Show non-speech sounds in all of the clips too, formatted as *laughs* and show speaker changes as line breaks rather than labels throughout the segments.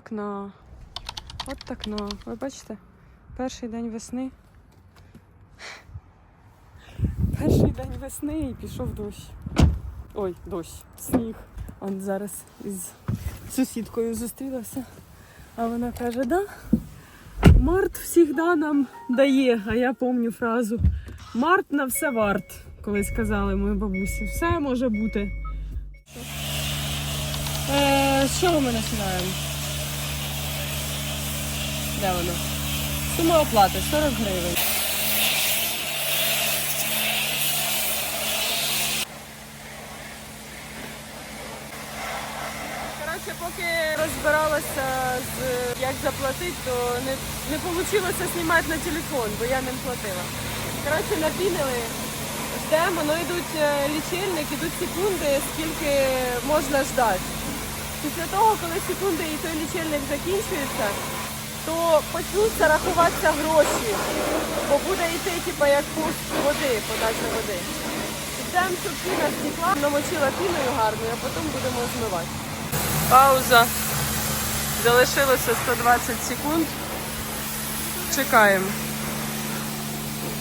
Окна. От окно. Ви бачите? Перший день весни. Перший день весни і пішов дощ. Ой, дощ, сніг. Он зараз із сусідкою зустрілася. А вона каже, да, Март завжди нам дає. А я пам'ятаю фразу Март на все варт, коли сказали мої бабусі. Все може бути. Е, чого ми починаємо? Де воно? Сума оплати 40 гривень. Коротше, поки розбиралася з як заплатити, то не, не вийшло знімати на телефон, бо я ним платила. Коротше, напінили, ждемо, ну йдуть е, лічильник, ідуть секунди, скільки можна ждати. Після того, коли секунди і той лічильник закінчується, то почнуться рахуватися гроші, бо буде йти, типу, як курс води, подача води. Ждемо, щоб піна стекла, намочила піною гарною, а потім будемо змивати. Пауза. Залишилося 120 секунд. Чекаємо.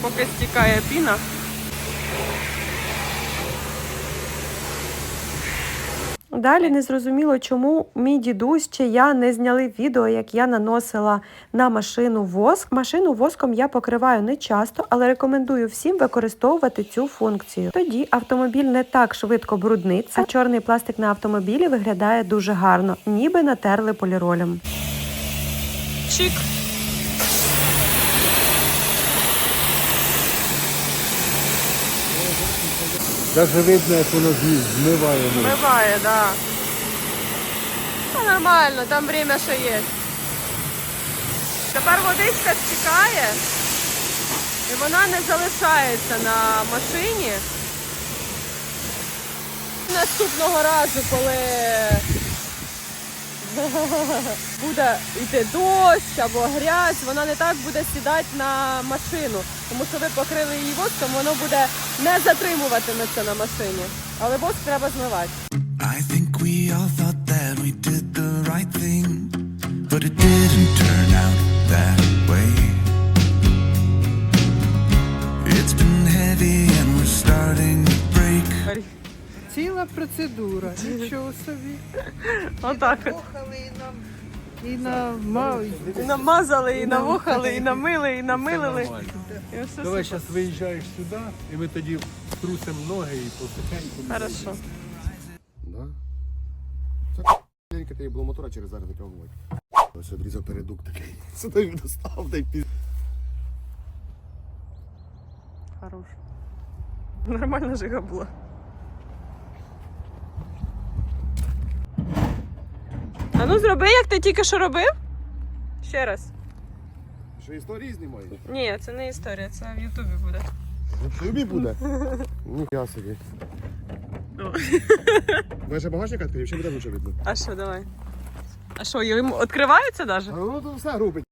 Поки стікає піна.
Далі не зрозуміло, чому мій дідусь чи я не зняли відео, як я наносила на машину воск. Машину воском я покриваю не часто, але рекомендую всім використовувати цю функцію. Тоді автомобіль не так швидко брудниться, а чорний пластик на автомобілі виглядає дуже гарно, ніби натерли поліролем.
Чик.
Даже видно, як воно змиває.
Змиває, так. Да. Та нормально, там время ще є. Тепер водичка стікає і вона не залишається на машині. Наступного разу, коли *laughs* буде йти дощ або грязь, вона не так буде сідати на машину. Тому що ви покрили її воском, воно буде не затримуватиметься на машині. Але воск треба змивати.
I think we all thought that we did the right thing, but it didn't turn out that way. It's been heavy and we're starting to break.
Ціла процедура, нічого собі.
Отак от.
І нам і на ма-
І намазали, і навухали, і намили, і намилили. І все
Давай зараз виїжджаєш сюди, і ми тоді трусимо ноги і потихеньку.
Хорошо.
Да? Це було мотора через зараз таке вогонь. Ось одрізав передук такий. *laughs* Сюди він достав, та й піз.
Хорош. Нормальна жига була. Ну зроби, як ти тільки що робив. Ще раз.
Що історії знімаєш?
Ні, це не історія, це в Ютубі буде.
Тобі буде. *laughs* Ніхуя собі. Майже багажник відкрив, ще буде лучше видно.
А що, давай. А що, йому відкривається навіть?
А ну то все робить.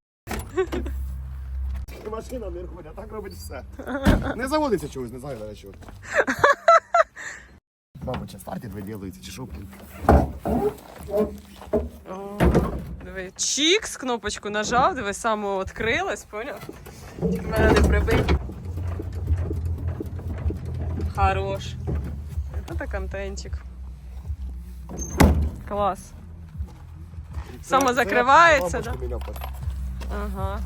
Машина не робить, а так робить все. *laughs* Не заводиться чогось, не знаю навіть чого. *laughs* Мабуть, чи старті виділується, чи що.
О, диви. Чікс, кнопочку нажав, диви, само відкрилась, поняв? Тільки мене не прибий. Хорош. Це контентик. Клас. Само закривається, да? Ага.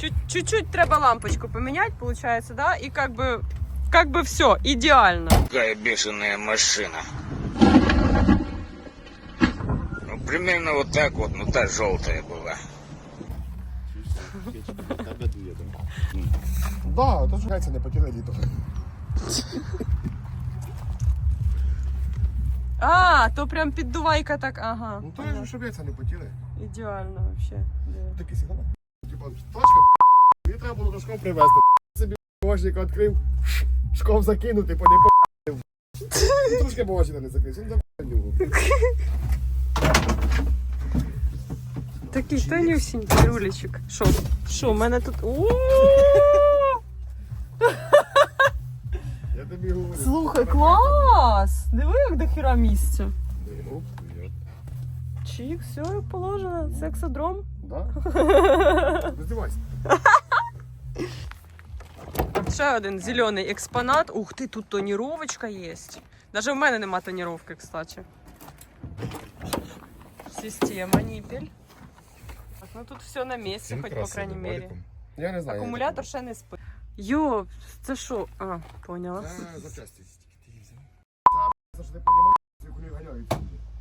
Чуть- Чуть-чуть треба лампочку поміняти, виходить, да? І как бы, как бы все, ідеально.
Какая бешеная машина. Ну, примерно вот так вот, ну та желтая была.
Да, то що яйця не потягли літо.
А, то прям піддувайка так, ага.
Ну то ж, щоб яйця не потіли.
Ідеально вообще. Да.
Такий сигнал. Типа, тачка, мені треба було до школи привезти. Собі багажник відкрив, Школ закинути, по не. Трошки багажника не закрив, він за.
Такий тонюсінький рулечок. Що? Що, у мене тут.
Я тобі говорю.
Слухай, клас! Диви, як до хіра місця. Чик, все, як положено. Сексодром.
Да? *laughs* Роздівайся.
Ще один зелений експонат. Ух ти, тут тоніровочка є. Навіть в мене нема тоніровки, кстати. Система, ніпель. Так, ну тут все на місці, хоч по крайній мірі.
Я не знаю.
Акумулятор ще не спить. Йо, це що? А, поняла.
Це *laughs* запчасті. Ти їх взяв? Це, що ти понімаєш, циркулює ганяють.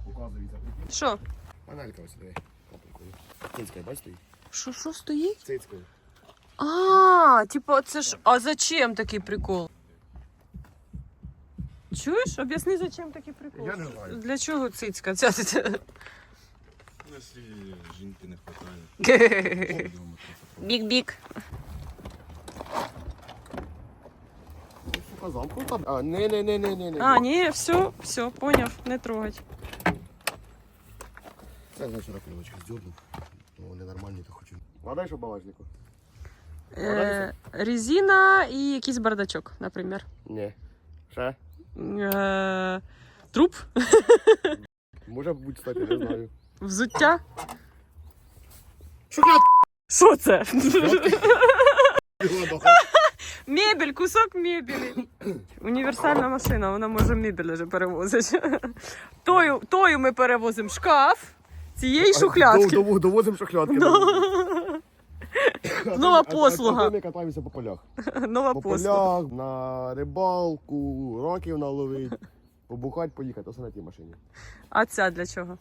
Указується. прикинь.
Що?
Панелька ось сюди. Капелькою. Цицькою, бачиш стоїть?
Що, що стоїть?
Цицькою.
А, типа, це ж. А зачем такий прикол? Чуєш? Об'ясни, зачем такий прикол.
Я не знаю.
Для чого цицька? Ця, ця, ця.
Якщо жінки не вистачає. *laughs*
Бік-бік.
Сука, замкнута. А, не, не, не, не, не, не.
А, ні, все, все, поняв, не трогать.
Це я вчора крилочку здернув. Ну, вони нормальні, то хочу. Надай, що багажнику?
Е, резина і якийсь бардачок, наприклад.
Ні. Ще?
Е, труп, *laughs*
Може бути, кстати, не знаю.
взуття.
Шоколад!
Що це? *laughs* Мебель, кусок мебелі. Універсальна машина, вона може мебель вже перевозити. *laughs* Тою, тою ми перевозимо шкаф, цієї шухлядки.
Дов- дов- Довозимо шухлядки.
Нова послуга.
Ми катаємося по полях.
Нова
По
послуга.
полях, на рибалку, років наловить. Побухать, поїхати, оце на тій машині.
А ця для чого?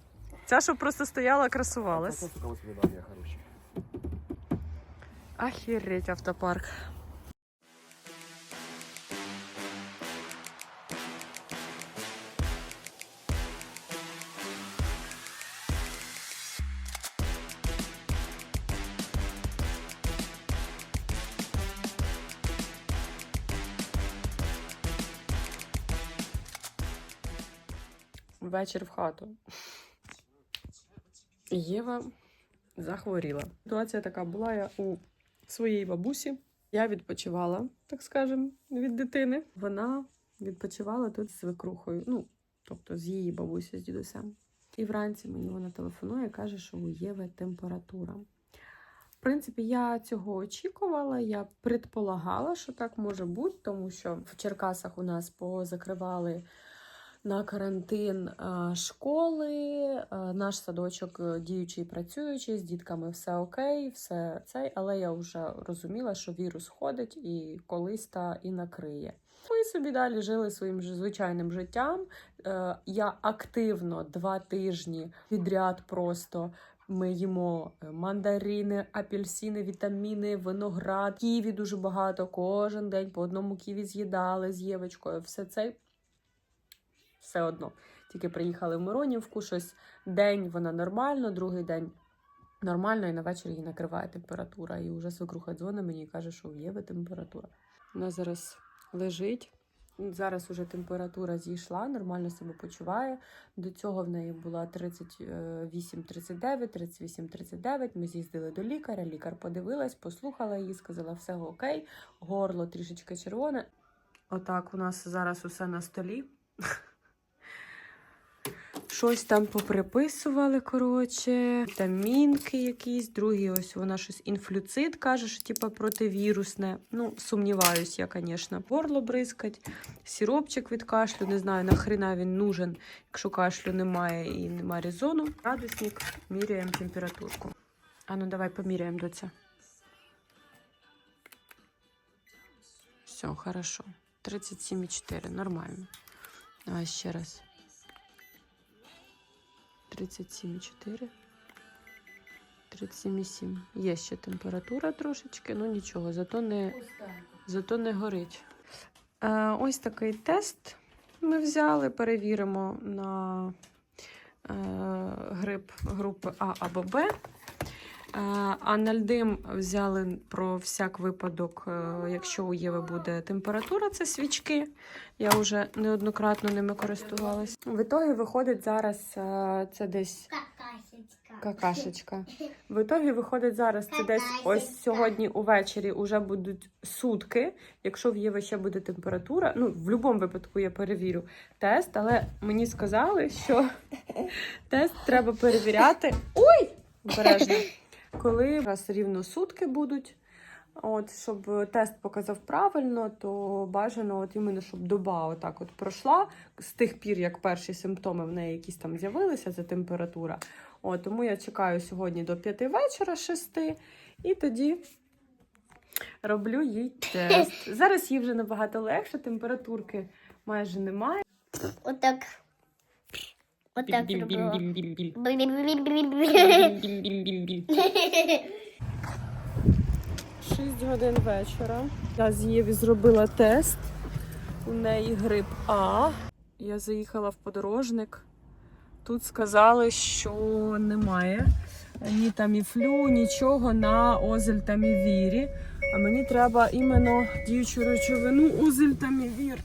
Ця, щоб просто стояла, красувалась.
Це сука воспоминання хороші.
Охереть автопарк. Вечір в хату. Єва захворіла. Ситуація така була я у своїй бабусі. Я відпочивала, так скажемо, від дитини. Вона відпочивала тут з свекрухою, ну, тобто з її бабусею, з дідусем. І вранці мені вона телефонує і каже, що у Єви температура. В принципі, я цього очікувала, я предполагала, що так може бути, тому що в Черкасах у нас позакривали на карантин школи. Наш садочок е, діючий, працюючий, з дітками все окей, все цей, але я вже розуміла, що вірус ходить і колись та і накриє. Ми собі далі жили своїм звичайним життям. Е, Я активно два тижні підряд просто. Ми їмо е, мандарини, апельсини, вітаміни, виноград, ківі дуже багато. Кожен день по одному ківі з'їдали з Євочкою. Все це все одно. Тільки приїхали в Миронівку, щось день вона нормально, другий день нормально, і на вечір її накриває температура. І вже свекруха дзвонить мені і каже, що в Єви температура. Вона зараз лежить. Зараз уже температура зійшла, нормально себе почуває. До цього в неї була 38-39, 38-39. Ми з'їздили до лікаря. Лікар подивилась, послухала її, сказала, все окей, горло трішечки червоне. Отак у нас зараз усе на столі. Щось там поприписували, коротше, вітамінки якісь, другий ось вона щось інфлюцит каже, що типа противірусне. Ну, сумніваюсь я, звісно. Горло бризкать, сіропчик від кашлю, не знаю, нахрена він нужен, якщо кашлю немає і немає резону. Градусник, міряємо температурку. А ну давай поміряємо до це. Все, хорошо. 37,4, нормально. Давай ще раз. 37,4. 37,7. Є ще температура трошечки, ну нічого, зато не, зато не горить. Е, ось такий тест ми взяли, перевіримо на е, грип групи А або Б. Е, А нальдим взяли про всяк випадок, е, якщо у Єви буде температура, це свічки. Я вже неоднократно ними користувалась. В ітогі виходить зараз е, це десь какашечка. *laughs* В ітогі виходить зараз це десь ось сьогодні увечері уже будуть сутки. Якщо в Єви ще буде температура, ну в будь-якому випадку я перевірю тест, але мені сказали, що *laughs* тест треба перевіряти. Ой! Обережно. *laughs* Коли раз рівно сутки будуть. От, щоб тест показав правильно, то бажано, от іменно, щоб доба отак от пройшла з тих пір, як перші симптоми в неї якісь там з'явилися, це температура. От, тому я чекаю сьогодні до 5 вечора, 6, і тоді роблю їй *laughs* тест. Зараз їй вже набагато легше, температурки майже немає.
Отак. Отак робила.
Біль-біль-біль-біль-біль.
Біль-біль-біль-біль.
Біль-біль-біль-біль. 6 годин вечора. Я з Єві зробила тест. У неї грип А. Я заїхала в подорожник. Тут сказали, що немає ні таміфлю, нічого на озельтамівірі. А мені треба іменно діючу речовину озельтамівір.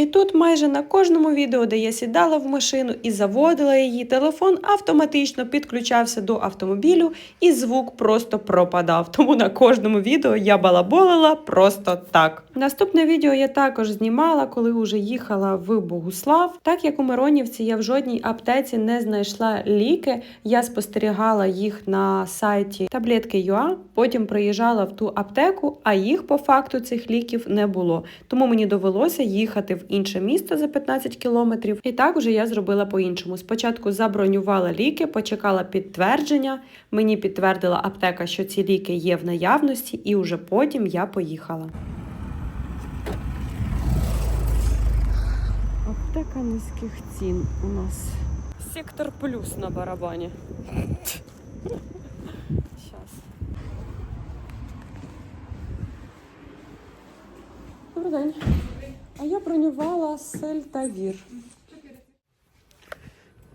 І тут майже на кожному відео, де я сідала в машину і заводила її, телефон автоматично підключався до автомобілю, і звук просто пропадав. *laughs* Тому на кожному відео я балаболила просто так. Наступне відео я також знімала, коли вже їхала в Богуслав. Так як у Миронівці я в жодній аптеці не знайшла ліки, я спостерігала їх на сайті таблетки.ua, потім приїжджала в ту аптеку, а їх по факту цих ліків не було. Тому мені довелося їхати в інше місто за 15 кілометрів. І так уже я зробила по-іншому. Спочатку забронювала ліки, почекала підтвердження. Мені підтвердила аптека, що ці ліки є в наявності, і уже потім я поїхала. Аптека низьких цін у нас. Сектор плюс на барабані. Сейчас. Добрий день. А я сельтавір.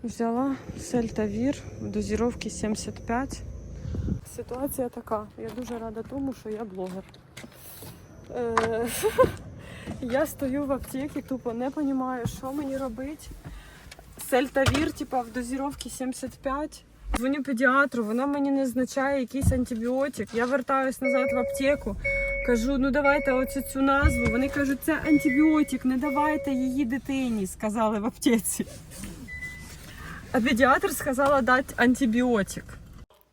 Взяла сельтавір в дозіровці 75. Ситуація така. Я дуже рада тому, що я блогер. Е, *laughs* Я стою в аптеці, тупо не розумію, що мені робити. Сельтавір, типа, в дозіровці 75. Дзвоню педіатру, вона мені не означає якийсь антибіотик. Я вертаюсь назад в аптеку. Кажу, ну давайте оцю цю назву. Вони кажуть, це антибіотик, не давайте її дитині, сказали в аптеці. А педіатр сказала дати антибіотик.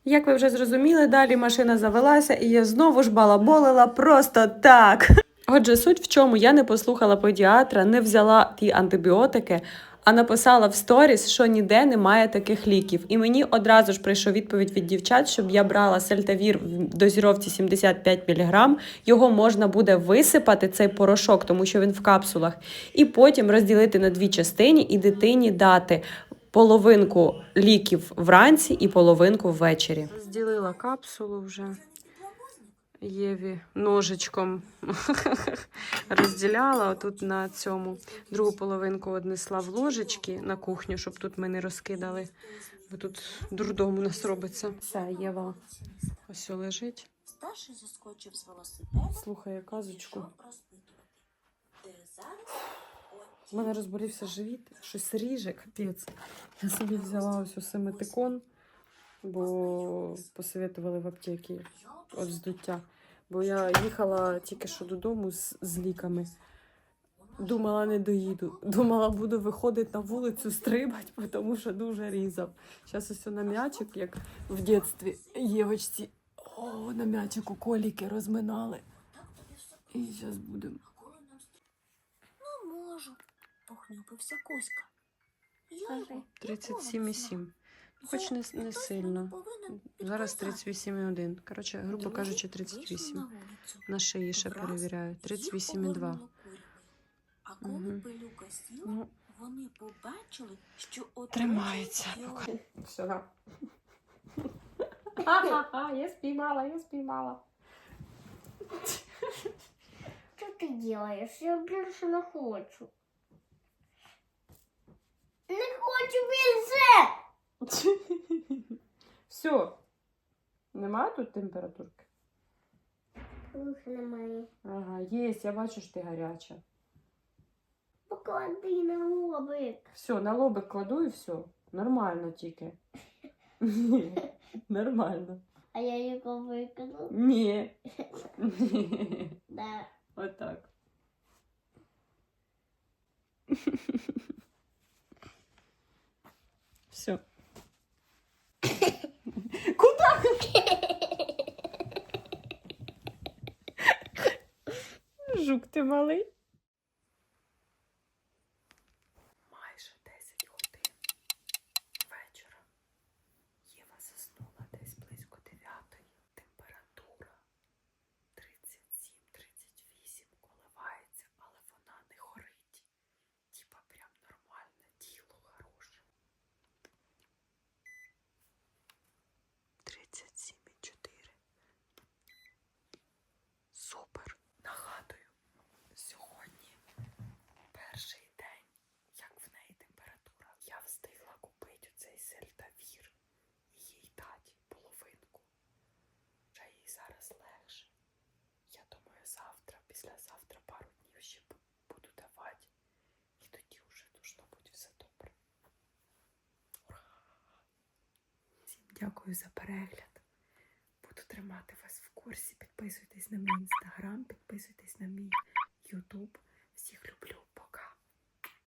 Як ви вже зрозуміли, далі машина завелася, і я знову ж балаболила просто так. Отже, суть в чому я не послухала педіатра, не взяла ті антибіотики, а написала в сторіс, що ніде немає таких ліків. І мені одразу ж прийшов відповідь від дівчат, щоб я брала сельтавір в дозіровці 75 мг. Його можна буде висипати, цей порошок, тому що він в капсулах, і потім розділити на дві частини і дитині дати половинку ліків вранці і половинку ввечері. Розділила капсулу вже. Єві ножичком *laughs* розділяла тут на цьому. Другу половинку однесла в ложечки на кухню, щоб тут ми не розкидали. Бо тут дурдом у нас робиться. Все, Єва ось лежить.
Старший заскочив з велосипеда,
Слухає казочку. У мене розболівся живіт, щось ріже, капець. Я собі взяла ось усе метикон, бо посоветували в аптеці от здуття. Бо я їхала тільки що додому з, з ліками. Думала, не доїду. Думала, буду виходити на вулицю стрибати, тому що дуже різав. Зараз ось на м'ячик, як в дитинстві Євочці. О, на м'ячику коліки розминали. І зараз будемо.
Ну, можу. Похнюпився Коська.
37,7. Ну, Хоч не, с- не сильно. Зараз 38,1. Коротше, грубо кажучи, 38. На шиї ще перевіряю. 38,2.
А коли пилюка сіла,
Ну,
вони побачили, що
тримається. Все. *laughs* Ха-ха-ха, я спіймала, я спіймала.
Що ти робиш? Я більше не хочу. Не хочу більше! *laughs*
Все, Нема тут температурки?
Рух немає.
Ага, є, я бачу, що ти гаряча.
Поклади на лобик.
Все, на лобик кладу і все. Нормально тільки. Ні, *laughs* Нормально.
А я його викину.
Ні. Ні. *laughs*
Да.
Отак. Все. Куда? Жук ти малий. Майже 10 годин вечора. Єва заснула десь близько 9. Температура 37-38 коливається, але вона не горить. Типа прям нормальне тіло хороше. 37,4. Супер. Нагадую, сьогодні перший день, як в неї температура. Я встигла купити цей сельтавір і їй дати половинку. Вже їй зараз легше. Я думаю, завтра, післязавтра пару днів ще буду давати. І тоді вже должно бути все добре. Ура! Всім дякую за перегляд. Буду тримати вас в курсі. Підписуйтесь на мій інстаграм, підписуйтесь на мій Ютуб.